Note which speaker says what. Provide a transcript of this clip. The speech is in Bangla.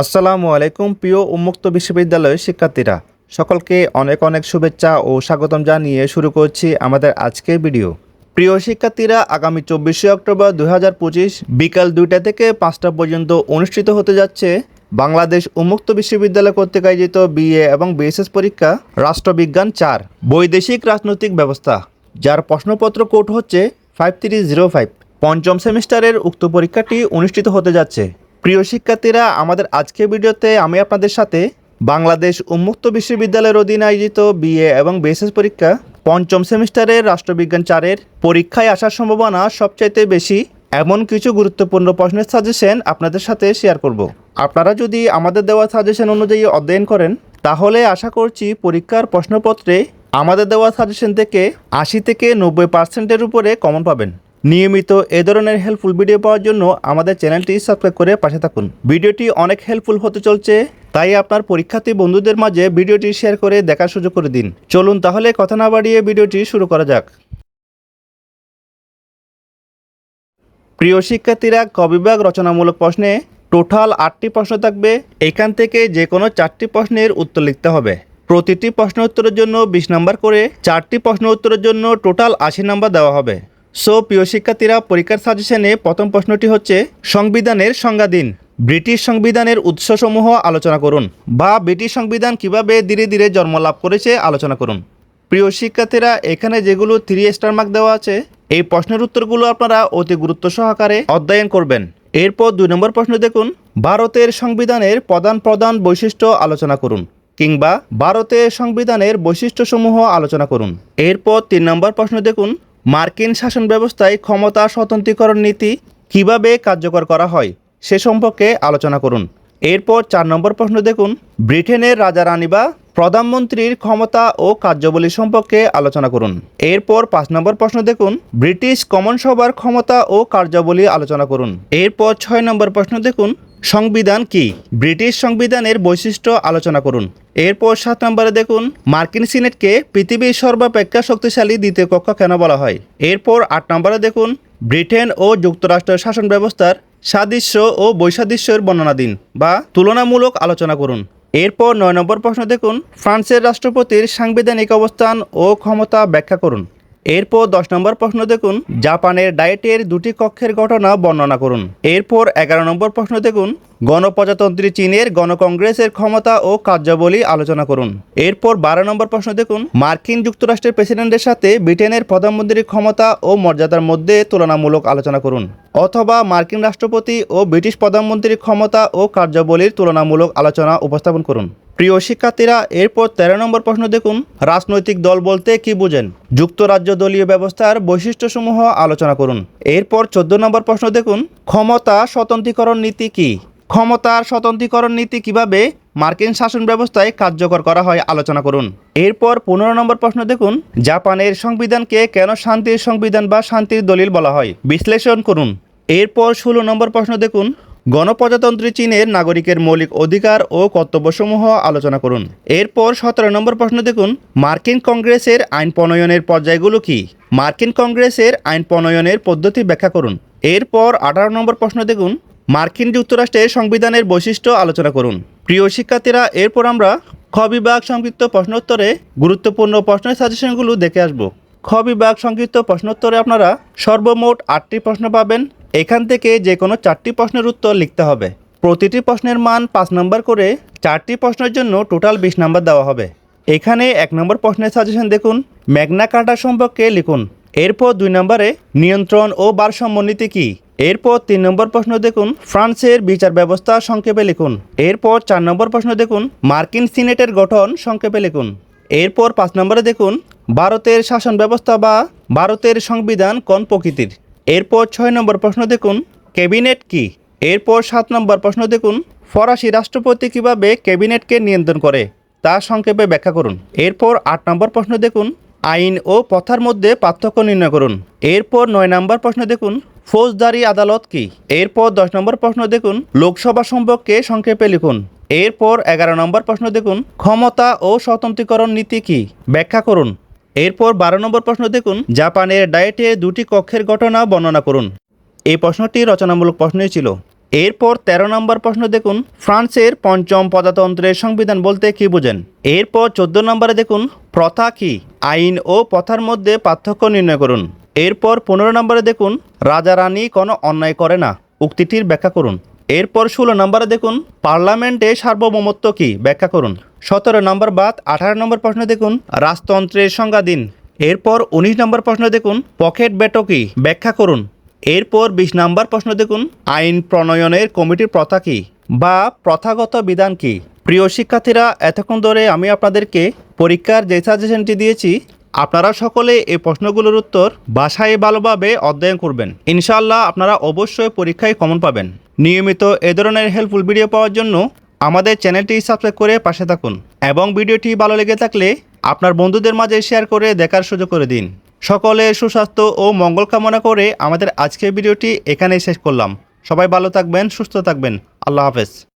Speaker 1: আসসালামু আলাইকুম, প্রিয় উন্মুক্ত বিশ্ববিদ্যালয়ের শিক্ষার্থীরা। সকলকে অনেক অনেক শুভেচ্ছা ও স্বাগতম জানিয়ে শুরু করছি আমাদের আজকের ভিডিও। প্রিয় শিক্ষার্থীরা, আগামী চব্বিশে অক্টোবর দু হাজার পঁচিশ বিকাল দুইটা থেকে পাঁচটা পর্যন্ত অনুষ্ঠিত হতে যাচ্ছে বাংলাদেশ উন্মুক্ত বিশ্ববিদ্যালয় কর্তৃক আয়োজিত বিএ এবং বিএসএস পরীক্ষা রাষ্ট্রবিজ্ঞান চার, বৈদেশিক রাজনৈতিক ব্যবস্থা, যার প্রশ্নপত্র কোড হচ্ছে ফাইভ থ্রি জিরো ফাইভ পঞ্চম সেমিস্টারের উক্ত পরীক্ষাটি অনুষ্ঠিত হতে যাচ্ছে। প্রিয় শিক্ষার্থীরা, আমাদের আজকের ভিডিওতে আমি আপনাদের সাথে বাংলাদেশ উন্মুক্ত বিশ্ববিদ্যালয়ের অধীনে আয়োজিত বিএ এবং বিএসএস পরীক্ষা পঞ্চম সেমিস্টারের রাষ্ট্রবিজ্ঞান চারের পরীক্ষায় আসার সম্ভাবনা সবচাইতে বেশি এমন কিছু গুরুত্বপূর্ণ প্রশ্নের সাজেশন আপনাদের সাথে শেয়ার করব। আপনারা যদি আমাদের দেওয়া সাজেশন অনুযায়ী অধ্যয়ন করেন, তাহলে আশা করছি পরীক্ষার প্রশ্নপত্রে আমাদের দেওয়া সাজেশন থেকে আশি থেকে নব্বই পার্সেন্টের উপরে কমন পাবেন। নিয়মিত এ ধরনের হেল্পফুল ভিডিও পাওয়ার জন্য আমাদের চ্যানেলটি সাবস্ক্রাইব করে পাশে থাকুন। ভিডিওটি অনেক হেল্পফুল হতে চলছে, তাই আপনার পরীক্ষার্থী বন্ধুদের মাঝে ভিডিওটি শেয়ার করে দেখার সুযোগ করে দিন। চলুন তাহলে কথা না বাড়িয়ে ভিডিওটি শুরু করা যাক। প্রিয় শিক্ষার্থীরা, কবিভাগ রচনামূলক প্রশ্নে টোটাল আটটি প্রশ্ন থাকবে। এখান থেকে যে কোনো চারটি প্রশ্নের উত্তর লিখতে হবে। প্রতিটি প্রশ্ন উত্তরের জন্য বিশ নাম্বার করে চারটি প্রশ্ন উত্তরের জন্য টোটাল আশি নাম্বার দেওয়া হবে। সো প্রিয় শিক্ষার্থীরা, পরীক্ষার সাজেশনে প্রথম প্রশ্নটি হচ্ছে, সংবিধানের সংজ্ঞা দিন ব্রিটিশ সংবিধানের উৎসসমূহ আলোচনা করুন বা ব্রিটিশ সংবিধান কীভাবে ধীরে ধীরে জন্ম লাভ করেছে আলোচনা করুন। প্রিয় শিক্ষার্থীরা, এখানে যেগুলো থ্রি স্টার মার্ক দেওয়া আছে, এই প্রশ্নের উত্তরগুলো আপনারা অতি গুরুত্ব সহকারে অধ্যয়ন করবেন। এরপর দুই নম্বর প্রশ্ন দেখুন, ভারতের সংবিধানের প্রধান প্রধান বৈশিষ্ট্য আলোচনা করুন কিংবা ভারতের সংবিধানের বৈশিষ্ট্যসমূহ আলোচনা করুন। এরপর তিন নম্বর প্রশ্ন দেখুন মার্কিন শাসন ব্যবস্থায় ক্ষমতা স্বতন্ত্রীকরণ নীতি কীভাবে কার্যকর করা হয়, সে সম্পর্কে আলোচনা করুন। এরপর চার নম্বর প্রশ্ন দেখুন। ব্রিটেনের রাজা রানী বা প্রধানমন্ত্রীর ক্ষমতা ও কার্যাবলী সম্পর্কে আলোচনা করুন। এরপর পাঁচ নম্বর প্রশ্ন দেখুন। ব্রিটিশ কমন সভার ক্ষমতা ও কার্যাবলী আলোচনা করুন। এরপর ছয় নম্বর প্রশ্ন দেখুন। সংবিধান কি? ব্রিটিশ সংবিধানের বৈশিষ্ট্য আলোচনা করুন। এরপর সাত নম্বরে দেখুন, মার্কিন সিনেটকে পৃথিবীর সর্বাপেক্ষা শক্তিশালী দ্বিতীয় কক্ষ কেন বলা হয়? এরপর আট নম্বরে দেখুন, ব্রিটেন ও যুক্তরাষ্ট্রের শাসন ব্যবস্থার সাদৃশ্য ও বৈসাদৃশ্যের বর্ণনা দিন বা তুলনামূলক আলোচনা করুন। এরপর নয় নম্বর প্রশ্ন দেখুন, ফ্রান্সের রাষ্ট্রপতির সাংবিধানিক অবস্থান ও ক্ষমতা ব্যাখ্যা করুন। এরপর দশ নম্বর প্রশ্ন দেখুন। জাপানের ডায়েটের দুটি কক্ষের ঘটনা বর্ণনা করুন। এরপর এগারো নম্বর প্রশ্ন দেখুন। গণপ্রজাতন্ত্রী চীনের গণকংগ্রেসের ক্ষমতা ও কার্যাবলী আলোচনা করুন। এরপর বারো নম্বর প্রশ্ন দেখুন। মার্কিন যুক্তরাষ্ট্রের প্রেসিডেন্টের সাথে ব্রিটেনের প্রধানমন্ত্রীর ক্ষমতা ও মর্যাদার মধ্যে তুলনামূলক আলোচনা করুন। অথবা মার্কিন রাষ্ট্রপতি ও ব্রিটিশ প্রধানমন্ত্রীর ক্ষমতা ও কার্যাবলীর তুলনামূলক আলোচনা উপস্থাপন করুন। প্রিয় শিক্ষার্থীরা, এরপর তেরো নম্বর প্রশ্ন দেখুন। রাজনৈতিক দল বলতে কি বুঝেন? যুক্তরাজ্য দলীয় ব্যবস্থার বৈশিষ্ট্যসমূহ আলোচনা করুন। এরপর চোদ্দ নম্বর প্রশ্ন দেখুন। ক্ষমতা স্বতন্ত্রীকরণ নীতি কি? ক্ষমতার স্বতন্ত্রীকরণ নীতি কীভাবে মার্কিন শাসন ব্যবস্থায় কার্যকর করা হয় আলোচনা করুন। এরপর পনেরো নম্বর প্রশ্ন দেখুন, জাপানের সংবিধানকে কেন শান্তির সংবিধান বা শান্তির দলিল বলা হয়? বিশ্লেষণ করুন। এরপর ষোলো নম্বর প্রশ্ন দেখুন, গণপ্রজাতন্ত্রী চীনের নাগরিকের মৌলিক অধিকার ও কর্তব্যসমূহ আলোচনা করুন। এরপর সতেরো নম্বর প্রশ্ন দেখুন, মার্কিন কংগ্রেসের আইন প্রণয়নের পর্যায়গুলো কি? মার্কিন কংগ্রেসের আইন প্রণয়নের পদ্ধতি ব্যাখ্যা করুন। এরপর আঠারো নম্বর প্রশ্ন দেখুন মার্কিন যুক্তরাষ্ট্রের সংবিধানের বৈশিষ্ট্য আলোচনা করুন। প্রিয় শিক্ষার্থীরা, এরপর আমরা খ বিভাগ সংক্ষিপ্ত প্রশ্নোত্তরে গুরুত্বপূর্ণ প্রশ্নের সাজেশনগুলো দেখে আসব। খ বিভাগ সংক্ষিপ্ত প্রশ্নোত্তরে আপনারা সর্বমোট আটটি প্রশ্ন পাবেন। এখান থেকে যে কোনো চারটি প্রশ্নের উত্তর লিখতে হবে। প্রতিটি প্রশ্নের মান পাঁচ নম্বর করে চারটি প্রশ্নের জন্য টোটাল বিশ নম্বর দেওয়া হবে। এখানে এক নম্বর প্রশ্নের সাজেশন দেখুন। ম্যাগনা কার্টা সম্পর্কে লিখুন। এরপর দুই নম্বরে নিয়ন্ত্রণ ও ভারসাম্য নীতি কী? এরপর তিন নম্বর প্রশ্ন দেখুন, ফ্রান্সের বিচার ব্যবস্থা সংক্ষেপে লিখুন। এরপর চার নম্বর প্রশ্ন দেখুন, মার্কিন সিনেটের গঠন সংক্ষেপে লিখুন। এরপর পাঁচ নম্বরে দেখুন, ভারতের শাসন ব্যবস্থা বা ভারতের সংবিধান কোন প্রকৃতির? এরপর ছয় নম্বর প্রশ্ন দেখুন, ক্যাবিনেট কি? এরপর সাত নম্বর প্রশ্ন দেখুন, ফরাসি রাষ্ট্রপতি কীভাবে ক্যাবিনেটকে নিয়ন্ত্রণ করে? তা সংক্ষেপে ব্যাখ্যা করুন। এরপর আট নম্বর প্রশ্ন দেখুন, আইন ও প্রথার মধ্যে পার্থক্য নির্ণয় করুন। এরপর নয় নম্বর প্রশ্ন দেখুন ফৌজদারি আদালত কি? এরপর দশ নম্বর প্রশ্ন দেখুন। লোকসভা সম্পর্কে সংক্ষেপে লিখুন। এরপর এগারো নম্বর প্রশ্ন দেখুন। ক্ষমতা ও স্বতন্ত্রীকরণ নীতি কি? ব্যাখ্যা করুন। এরপর বারো নম্বর প্রশ্ন দেখুন। জাপানের ডায়েটে দুটি কক্ষের ঘটনা বর্ণনা করুন। এই প্রশ্নটি রচনামূলক প্রশ্নই ছিল। এরপর তেরো নম্বর প্রশ্ন দেখুন। ফ্রান্সের পঞ্চম প্রজাতন্ত্রের সংবিধান বলতে কি বোঝেন? এরপর চোদ্দ নম্বরে দেখুন। প্রথা কি? আইন ও প্রথার মধ্যে পার্থক্য নির্ণয় করুন। এরপর পনেরো নম্বরে দেখুন, রাজা রানী কোনো অন্যায় করে না। উক্তিটির ব্যাখ্যা করুন। এরপর ষোলো নম্বরে দেখুন, পার্লামেন্টে সার্বভৌমত্ব কি? ব্যাখ্যা করুন। সতেরো নম্বর বাদ, আঠারো নম্বর প্রশ্ন দেখুন, রাজতন্ত্রের সংজ্ঞা দিন। এরপর উনিশ নম্বর প্রশ্ন দেখুন, পকেট বেটো কি? ব্যাখ্যা করুন। এরপর বিশ নম্বর প্রশ্ন দেখুন, আইন প্রণয়নের কমিটির প্রথা কি? বা প্রথাগত বিধান কি? প্রিয় শিক্ষার্থীরা, এতক্ষণ ধরে আমি আপনাদেরকে পরীক্ষার যে সাজেশনটি দিয়েছি আপনারা সকলে এই প্রশ্নগুলোর উত্তর বাসায় ভালোভাবে অধ্যয়ন করবেন। ইনশাআল্লাহ আপনারা অবশ্যই পরীক্ষায় কমন পাবেন। নিয়মিত এ ধরনের হেল্পফুল ভিডিও পাওয়ার জন্য আমাদের চ্যানেলটি সাবস্ক্রাইব করে পাশে থাকুন এবং ভিডিওটি ভালো লেগে থাকলে আপনার বন্ধুদের মাঝে শেয়ার করে দেখার সুযোগ করে দিন। সকলের সুস্বাস্থ্য ও মঙ্গল কামনা করে আমাদের আজকের ভিডিওটি এখানেই শেষ করলাম। সবাই ভালো থাকবেন, সুস্থ থাকবেন। আল্লাহ হাফেজ।